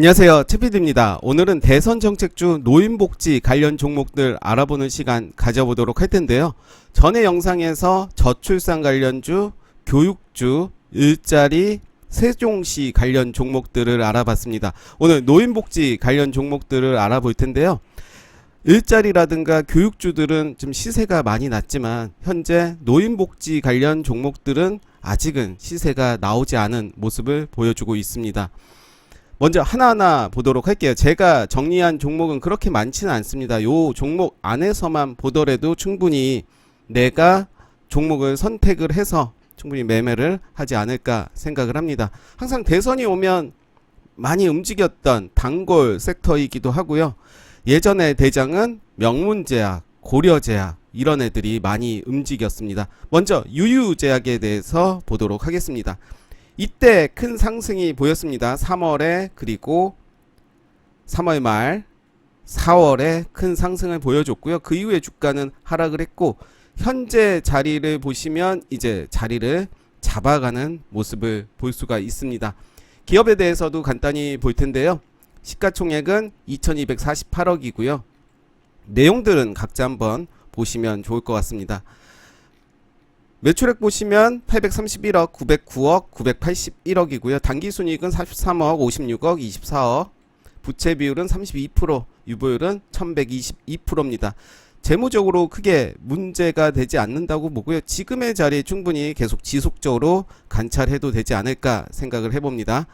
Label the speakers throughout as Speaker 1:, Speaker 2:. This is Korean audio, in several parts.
Speaker 1: 안녕하세요. 최피디입니다. 오늘은 대선 정책주 노인복지 관련 종목들 알아보는 시간 가져보도록 할 텐데요. 전에 영상에서 저출산 관련주, 교육주, 일자리, 세종시 관련 종목들을 알아봤습니다. 오늘 노인복지 관련 종목들을 알아볼 텐데요. 일자리라든가 교육주들은 좀 시세가 많이 낮지만 현재 노인복지 관련 종목들은 아직은 시세가 나오지 않은 모습을 보여주고 있습니다. 먼저 하나하나 보도록 할게요. 제가 정리한 종목은 그렇게 많지는 않습니다. 요 종목 안에서만 보더라도 충분히 내가 종목을 선택을 해서 충분히 매매를 하지 않을까 생각을 합니다. 항상 대선이 오면 많이 움직였던 단골 섹터이기도 하고요. 예전에 대장은 명문제약, 고려제약 이런 애들이 많이 움직였습니다. 먼저 유유제약에 대해서 보도록 하겠습니다. 이때 큰 상승이 보였습니다. 3월에 그리고 3월 말 4월에 큰 상승을 보여줬고요. 그 이후에 주가는 하락을 했고 현재 자리를 보시면 이제 자리를 잡아가는 모습을 볼 수가 있습니다. 기업에 대해서도 간단히 볼 텐데요. 시가총액은 2248억이고요. 내용들은 각자 한번 보시면 좋을 것 같습니다. 매출액 보시면 831억, 909억, 981억이고요. 단기순이익은 43억, 56억, 24억. 부채 비율은 32%, 유보율은 1122%입니다. 재무적으로 크게 문제가 되지 않는다고 보고요. 지금의 자리에 충분히 계속 지속적으로 관찰해도 되지 않을까 생각을 해봅니다.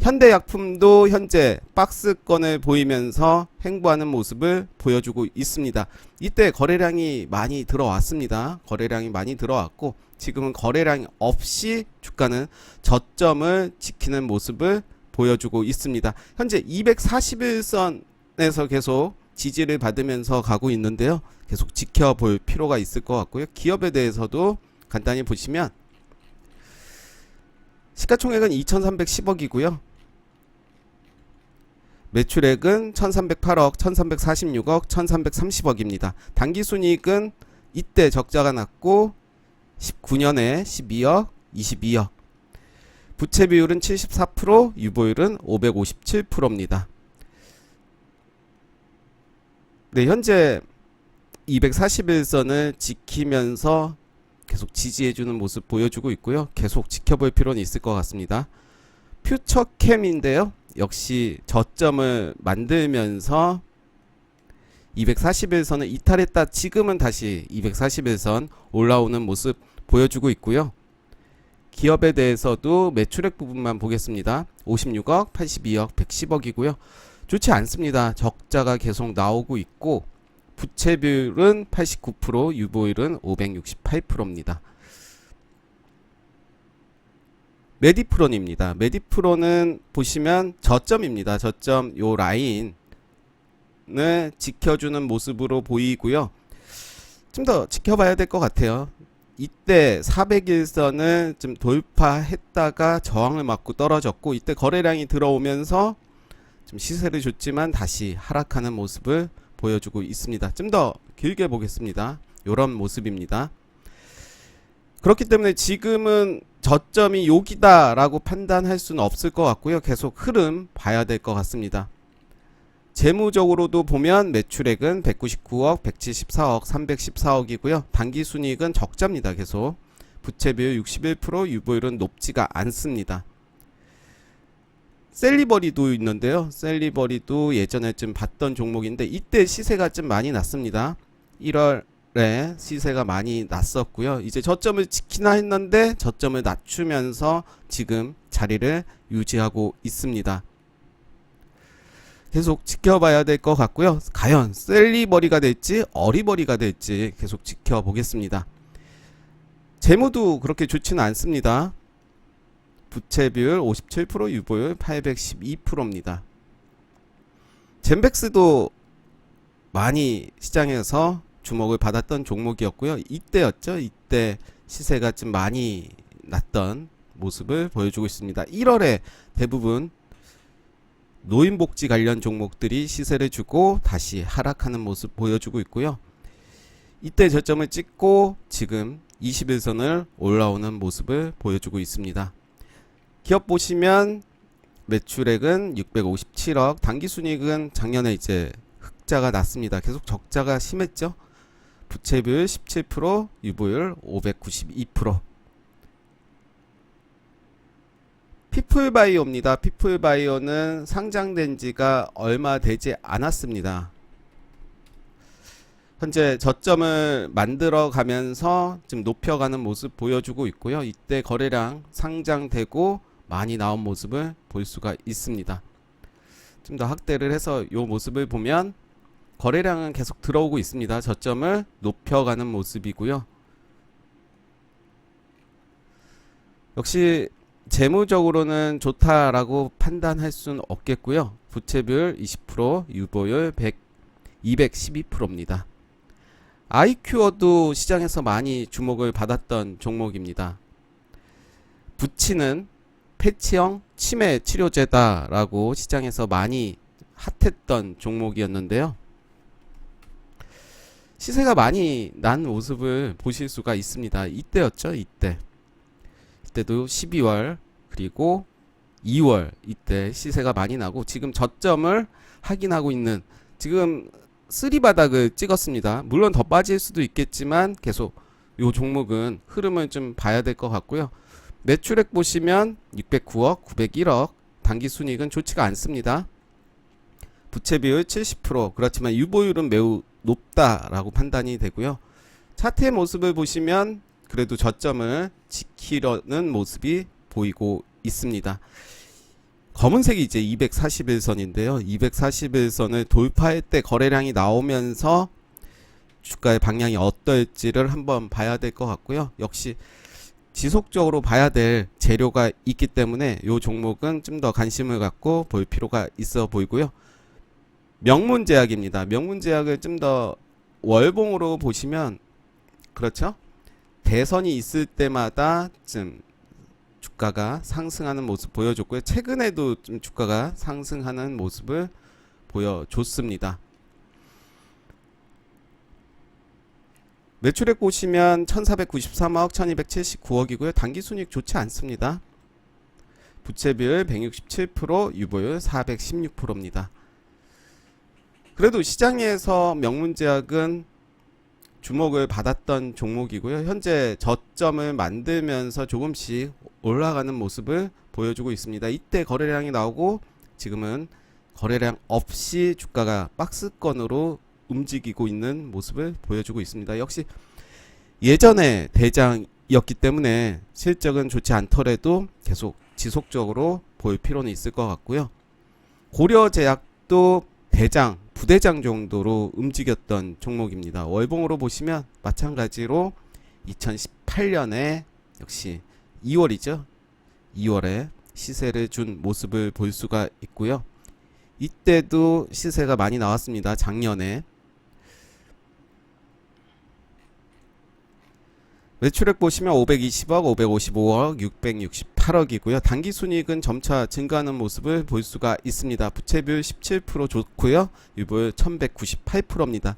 Speaker 1: 현대약품도 현재 박스권을 보이면서 행보하는 모습을 보여주고 있습니다. 이때 거래량이 많이 들어왔습니다. 거래량이 많이 들어왔고 지금은 거래량 없이 주가는 저점을 지키는 모습을 보여주고 있습니다. 현재 241선에서 계속 지지를 받으면서 가고 있는데요. 계속 지켜볼 필요가 있을 것 같고요. 기업에 대해서도 간단히 보시면 시가총액은 2,310억이고요. 매출액은 1,308억, 1,346억, 1,330억입니다. 단기순이익은 이때 적자가 났고 19년에 12억, 22억. 부채 비율은 74%, 유보율은 557%입니다. 네, 현재 241선을 지키면서 계속 지지해주는 모습 보여주고 있고요. 계속 지켜볼 필요는 있을 것 같습니다. 퓨처캠인데요. 역시 저점을 만들면서 241선을 이탈했다. 지금은 다시 241선 올라오는 모습 보여주고 있고요. 기업에 대해서도 매출액 부분만 보겠습니다. 56억, 82억, 110억이고요. 좋지 않습니다. 적자가 계속 나오고 있고 부채 비율은 89%, 유보율은 568%입니다. 메디프론입니다. 메디프론은 보시면 저점입니다. 저점 요 라인을 지켜주는 모습으로 보이고요. 좀 더 지켜봐야 될 것 같아요. 이때 400일선을 좀 돌파했다가 저항을 맞고 떨어졌고 이때 거래량이 들어오면서 좀 시세를 줬지만 다시 하락하는 모습을 보여주고 있습니다. 좀 더 길게 보겠습니다. 이런 모습입니다. 그렇기 때문에 지금은 저점이 여기다라고 판단할 수는 없을 것 같고요. 계속 흐름 봐야 될 것 같습니다. 재무적으로도 보면 매출액은 199억, 174억, 314억이고요. 단기 순이익은 적자입니다. 계속 부채 비율 61%, 유보율은 높지가 않습니다. 셀리버리도 있는데요. 셀리버리도 예전에 좀 봤던 종목인데 이때 시세가 좀 많이 났습니다. 1월 에 시세가 많이 났었고요. 이제 저점을 지키나 했는데 저점을 낮추면서 지금 자리를 유지하고 있습니다. 계속 지켜봐야 될 것 같고요. 과연 셀리버리가 될지 어리버리가 될지 계속 지켜보겠습니다. 재무도 그렇게 좋지는 않습니다. 부채 비율 57%, 유보율 812%입니다. 젠백스도 많이 시장에서 주목을 받았던 종목이었고요. 이때였죠. 이때 시세가 좀 많이 났던 모습을 보여주고 있습니다. 1월에 대부분 노인복지 관련 종목들이 시세를 주고 다시 하락하는 모습 보여주고 있고요. 이때 저점을 찍고 지금 21선을 올라오는 모습을 보여주고 있습니다. 기업 보시면 매출액은 657억, 단기 순이익은 작년에 이제 흑자가 났습니다. 계속 적자가 심했죠. 부채 비율 17%, 유보율 592%. 피플바이오입니다. 피플바이오는 상장된 지가 얼마 되지 않았습니다. 현재 저점을 만들어 가면서 지금 높여가는 모습 보여주고 있고요. 이때 거래량 상장되고 많이 나온 모습을 볼 수가 있습니다. 좀 더 확대를 해서 이 모습을 보면 거래량은 계속 들어오고 있습니다. 저점을 높여가는 모습이고요. 역시 재무적으로는 좋다라고 판단할 수는 없겠고요. 부채비율 20%, 유보율 100, 212%입니다. 아이큐어도 시장에서 많이 주목을 받았던 종목입니다. 부치는 패치형 치매 치료제다라고 시장에서 많이 핫했던 종목이었는데요. 시세가 많이 난 모습을 보실 수가 있습니다. 이때였죠, 이때. 이때도 12월 그리고 2월 이때 시세가 많이 나고 지금 저점을 확인하고 있는 지금 쓰리 바닥을 찍었습니다. 물론 더 빠질 수도 있겠지만 계속 요 종목은 흐름을 좀 봐야 될 것 같고요. 매출액 보시면 609억, 901억, 단기 순이익은 좋지가 않습니다. 부채 비율 70% 그렇지만 유보율은 매우 높다라고 판단이 되고요. 차트의 모습을 보시면 그래도 저점을 지키려는 모습이 보이고 있습니다. 검은색이 이제 241선인데요. 241선을 돌파할 때 거래량이 나오면서 주가의 방향이 어떨지를 한번 봐야 될 것 같고요. 역시 지속적으로 봐야 될 재료가 있기 때문에 이 종목은 좀 더 관심을 갖고 볼 필요가 있어 보이고요. 명문제약입니다. 명문제약을 좀 더 월봉으로 보시면 그렇죠? 대선이 있을 때마다 좀 주가가 상승하는 모습 보여줬고요. 최근에도 좀 주가가 상승하는 모습을 보여줬습니다. 매출액 보시면 1493억, 1279억이고요. 단기 순이익 좋지 않습니다. 부채 비율 167%, 유보율 416%입니다. 그래도 시장에서 명문제약은 주목을 받았던 종목이고요. 현재 저점을 만들면서 조금씩 올라가는 모습을 보여주고 있습니다. 이때 거래량이 나오고 지금은 거래량 없이 주가가 박스권으로 움직이고 있는 모습을 보여주고 있습니다. 역시 예전에 대장이었기 때문에 실적은 좋지 않더라도 계속 지속적으로 볼 필요는 있을 것 같고요. 고려제약도 대장, 부대장 정도로 움직였던 종목입니다. 월봉으로 보시면 마찬가지로 2018년에 역시 2월이죠. 2월에 시세를 준 모습을 볼 수가 있고요. 이때도 시세가 많이 나왔습니다. 작년에. 매출액 보시면 520억, 555억, 668억 이고요. 단기 순이익은 점차 증가하는 모습을 볼 수가 있습니다. 부채비율 17% 좋고요. 유보율 1198%입니다.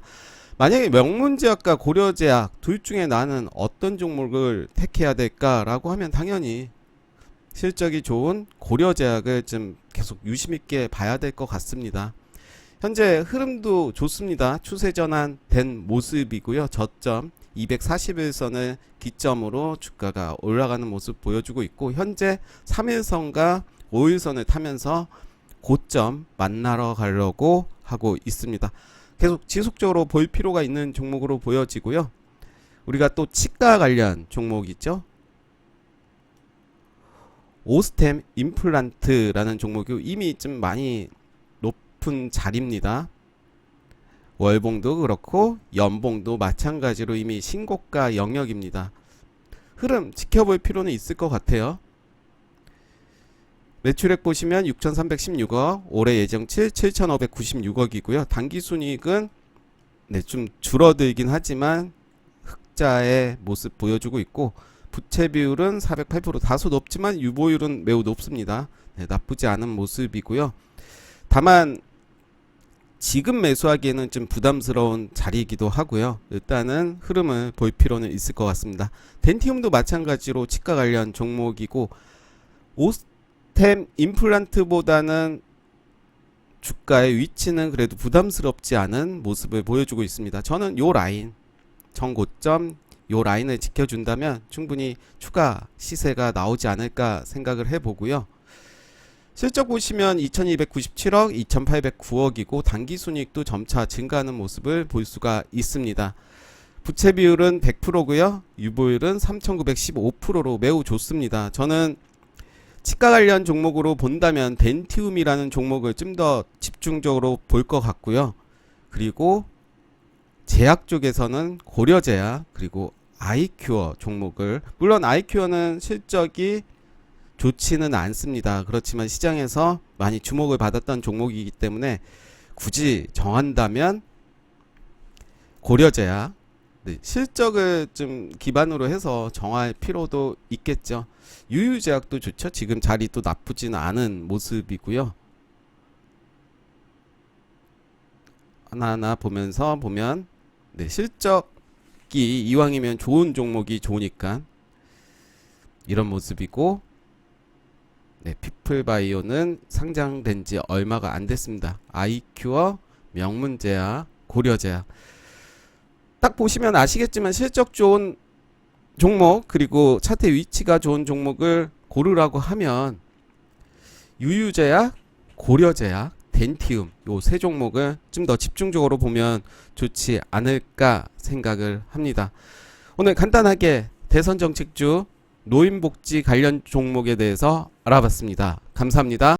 Speaker 1: 만약에 명문제약과 고려제약 둘 중에 나는 어떤 종목을 택해야 될까라고 하면 당연히 실적이 좋은 고려제약을 좀 계속 유심 있게 봐야 될 것 같습니다. 현재 흐름도 좋습니다. 추세 전환 된 모습이고요. 저점 241선을 기점으로 주가가 올라가는 모습 보여주고 있고 현재 3일선과 5일선을 타면서 고점 만나러 가려고 하고 있습니다. 계속 지속적으로 볼 필요가 있는 종목으로 보여지고요. 우리가 또 치과 관련 종목 있죠. 오스템 임플란트라는 종목이 이미 좀 많이 높은 자리입니다. 월봉도 그렇고 연봉도 마찬가지로 이미 신고가 영역입니다. 흐름 지켜볼 필요는 있을 것 같아요. 매출액 보시면 6,316억, 올해 예정치 7,596억이고요. 단기 순이익은 네, 좀 줄어들긴 하지만 흑자의 모습 보여주고 있고 부채 비율은 408% 다소 높지만 유보율은 매우 높습니다. 네, 나쁘지 않은 모습이고요. 다만 지금 매수하기에는 좀 부담스러운 자리이기도 하고요. 일단은 흐름을 볼 필요는 있을 것 같습니다. 덴티움도 마찬가지로 치과 관련 종목이고 오스 스템 임플란트보다는 주가의 위치는 그래도 부담스럽지 않은 모습을 보여주고 있습니다. 저는 요 라인 정고점 요 라인을 지켜준다면 충분히 추가 시세가 나오지 않을까 생각을 해보고요. 실적 보시면 2297억, 2809억이고 단기 순이익도 점차 증가하는 모습을 볼 수가 있습니다. 부채 비율은 100%고요. 유보율은 3915%로 매우 좋습니다. 저는 치과 관련 종목으로 본다면 덴티움이라는 종목을 좀 더 집중적으로 볼 것 같고요. 그리고 제약 쪽에서는 고려제약 그리고 아이큐어 종목을 물론 아이큐어는 실적이 좋지는 않습니다. 그렇지만 시장에서 많이 주목을 받았던 종목이기 때문에 굳이 정한다면 고려제약 네, 실적을 좀 기반으로 해서 정할 필요도 있겠죠. 유유제약도 좋죠. 지금 자리도 나쁘지는 않은 모습이고요. 하나하나 보면서 보면 네, 실적이 이왕이면 좋은 종목이 좋으니까 이런 모습이고 네, 피플바이오는 상장된 지 얼마가 안 됐습니다. 아이큐어, 명문제약, 고려제약 딱 보시면 아시겠지만 실적 좋은 종목 그리고 차트 위치가 좋은 종목을 고르라고 하면 유유제약, 고려제약, 덴티움 요 세 종목을 좀 더 집중적으로 보면 좋지 않을까 생각을 합니다. 오늘 간단하게 대선 정책주 노인복지 관련 종목에 대해서 알아봤습니다. 감사합니다.